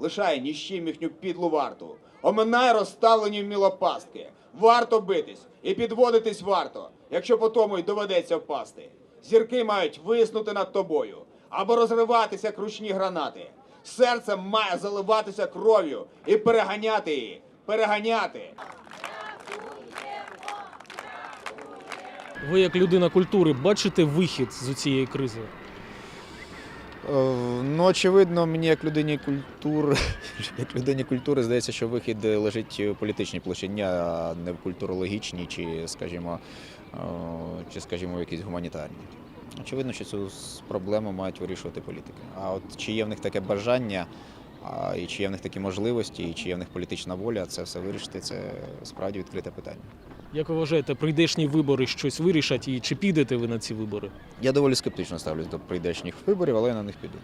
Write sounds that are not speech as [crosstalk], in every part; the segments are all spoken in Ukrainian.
лишає ні з чим їхню підлу варту. Оминай розставлені вміло пастки. Варто битись і підводитись варто, якщо по тому й доведеться впасти. Зірки мають виснути над тобою або розриватися як ручні гранати. Серце має заливатися кров'ю і переганяти її, переганяти. Ви, як людина культури, бачите вихід з цієї кризи? Е, Ну, очевидно, мені як людині культури, [laughs] як людині культури здається, що вихід лежить у політичній площині, а не в культурологічній чи, скажімо, е, чи, скажімо, в якійсь гуманітарній. Очевидно, що цю проблему мають вирішувати політики. А от чи є в них таке бажання, і чи є в них такі можливості, і чи є в них політична воля, це все вирішити, це справді відкрите питання. Як ви вважаєте, прийдешні вибори щось вирішать і чи підете ви на ці вибори? Я доволі скептично ставлюсь до прийдешніх виборів, але я на них піду.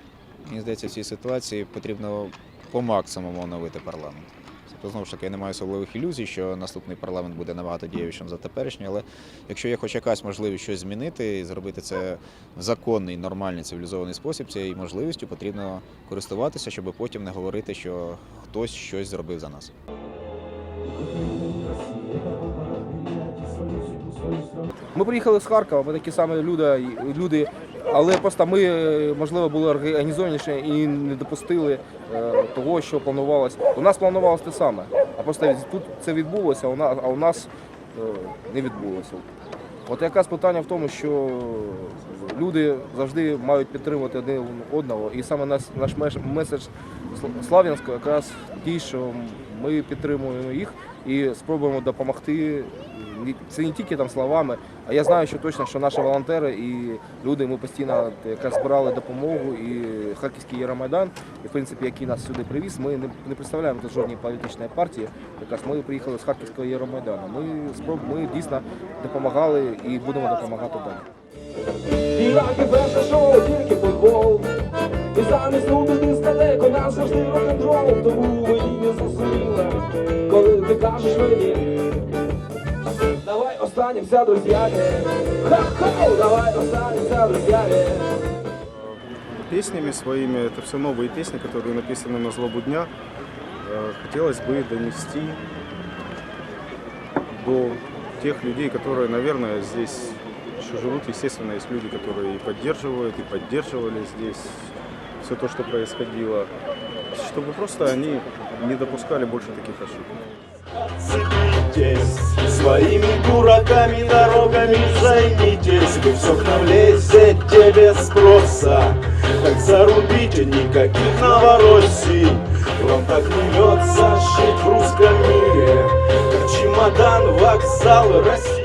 Мені здається, в цій ситуації потрібно по максимуму оновити парламент. Тобто, знову ж таки, я не маю особливих ілюзій, що наступний парламент буде набагато дієвішим за теперішній, але якщо є хоч якась можливість щось змінити і зробити це в законний, нормальний, цивілізований спосіб, цією можливістю потрібно користуватися, щоб потім не говорити, що хтось щось зробив за нас. Ми приїхали з Харкова, ми такі самі люди, люди але просто ми, е, можливо, були організованіші і не допустили е, того, що планувалось. У нас планувалось те саме, а просто тут це відбулося, а у нас, а у нас е, не відбулося. От якраз питання в тому, що люди завжди мають підтримувати один одного, і саме наш, наш меседж Слав'янського якраз ті, що ми підтримуємо їх і спробуємо допомогти. Це не тільки там словами, а я знаю, що точно, що наші волонтери і люди ми постійно якраз збирали допомогу і Харківський Євромайдан, і в принципі, який нас сюди привіз, ми не, представляємо тут жодної політичної партії. Якраз ми приїхали з Харківського Євромайдану. Ми спроб ми дійсно допомагали і будемо допомагати далі. І раки перше шоу, тільки футбол. І замість Тому мені не зрозуміло, коли ти кажеш мені. Давай останемся друзьями. Ха-ха, давай останемся друзьями. песнями своими. Это все новые песни, которые написаны на злобу дня. Э, Хотелось бы донести до тех людей, которые, наверное, здесь еще живут. Естественно, есть люди, которые и поддерживают, и поддерживали здесь все то, что происходило. Чтобы просто они не допускали больше таких ошибок. Цепитесь своими дураками дорогами займитесь Вы все к нам лезете без спроса Так зарубите никаких новороссий Вам так мнется жить в русском мире Как чемодан, вокзал, Россия